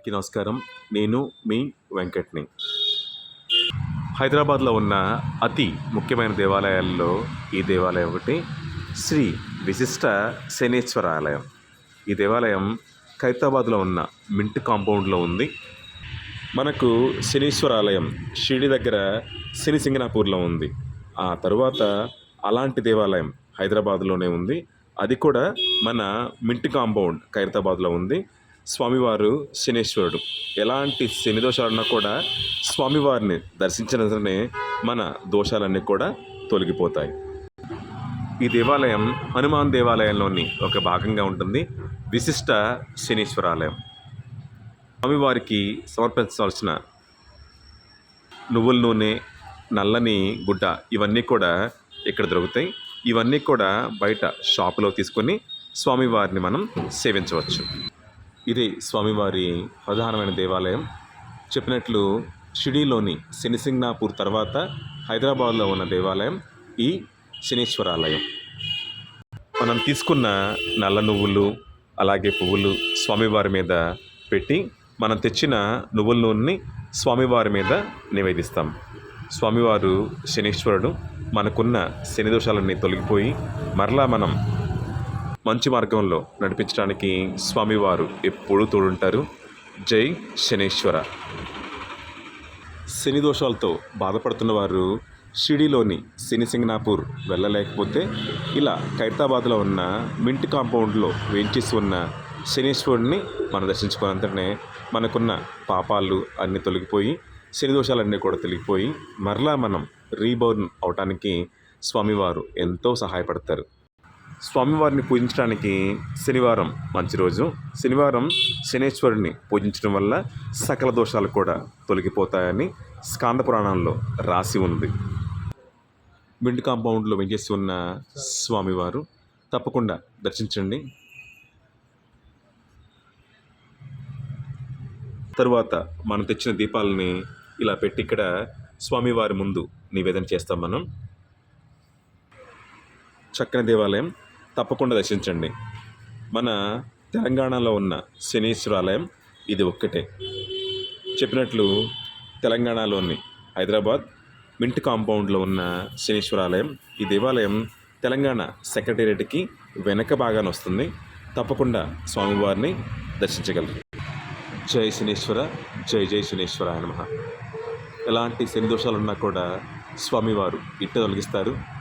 అందరికీ నమస్కారం. నేను మీ వెంకట్ని. హైదరాబాద్లో ఉన్న అతి ముఖ్యమైన దేవాలయాల్లో ఈ దేవాలయం ఒకటి శ్రీ విశిష్ట శనేశ్వర ఆలయం. ఈ దేవాలయం ఖైరతాబాద్లో ఉన్న మింట్ కాంపౌండ్లో ఉంది. మనకు శనీశ్వర ఆలయం షిరిడి దగ్గర శని సింగనాపూర్లో ఉంది. ఆ తరువాత అలాంటి దేవాలయం హైదరాబాద్లోనే ఉంది. అది కూడా మన మింట్ కాంపౌండ్ ఖైరతాబాద్లో ఉంది. స్వామివారు శనేశ్వరుడు. ఎలాంటి శని దోషాలున్నా కూడా స్వామివారిని దర్శించిన మన దోషాలన్నీ కూడా తొలగిపోతాయి. ఈ దేవాలయం హనుమాన్ దేవాలయంలోని ఒక భాగంగా ఉంటుంది. విశిష్ట శనీశ్వరాలయం. స్వామివారికి సమర్పించవలసిన నువ్వుల నూనె నల్లని గుడ్డ ఇవన్నీ కూడా ఇక్కడ దొరుకుతాయి. ఇవన్నీ కూడా బయట షాపులో తీసుకొని స్వామివారిని మనం సేవించవచ్చు. ఇది స్వామివారి ప్రధానమైన దేవాలయం. చెప్పినట్లు షిడిలోని శనిసింగ్నాపూర్ తర్వాత హైదరాబాద్లో ఉన్న దేవాలయం ఈ శనీశ్వరాలయం. మనం తీసుకున్న నల్ల నువ్వులు అలాగే పువ్వులు స్వామివారి మీద పెట్టి మనం తెచ్చిన నువ్వుల నూనెని స్వామివారి మీద నివేదిస్తాం. స్వామివారు శనీశ్వరుడు. మనకున్న శని దోషాలన్నీ తొలగిపోయి మరలా మనం మంచి మార్గంలో నడిపించడానికి స్వామివారు ఎప్పుడూ తోడుంటారు. జై శనీశ్వర. శని దోషాలతో బాధపడుతున్న వారు షిడిలోని శని వెళ్ళలేకపోతే ఇలా ఖైరతాబాద్లో ఉన్న మింట్ కాంపౌండ్లో వేంచేసి ఉన్న శనీశ్వరుడిని మనం దర్శించుకున్నంతనే మనకున్న పాపాలు అన్నీ తొలగిపోయి శని దోషాలన్నీ కూడా తొలగిపోయి మరలా మనం రీబోర్న్ అవటానికి స్వామివారు ఎంతో సహాయపడతారు. స్వామివారిని పూజించడానికి శనివారం మంచి రోజు. శనివారం శనేశ్వరుని పూజించడం వల్ల సకల దోషాలు కూడా తొలగిపోతాయని స్కాంద పురాణంలో రాసి ఉంది. విండ్ కాంపౌండ్లో వెంచేసి ఉన్న స్వామివారు తప్పకుండా దర్శించండి. తరువాత మనం తెచ్చిన దీపాలని ఇలా పెట్టి ఇక్కడ స్వామివారి ముందు నివేదన చేస్తాం మనం. చక్కని దేవాలయం. తప్పకుండా దర్శించండి. మన తెలంగాణలో ఉన్న శనీశ్వరాలయం ఇది ఒక్కటే. చెప్పినట్లు తెలంగాణలోని హైదరాబాద్ మింట్ కాంపౌండ్లో ఉన్న శనీశ్వరాలయం ఈ దేవాలయం తెలంగాణ సెక్రటేరియట్కి వెనక భాగాన వస్తుంది. తప్పకుండా స్వామివారిని దర్శించగలరు. జై శనీశ్వర జై జై శనీశ్వర నమ. ఎలాంటి శని దోషాలున్నా కూడా స్వామివారు ఇట్ట తొలగిస్తారు.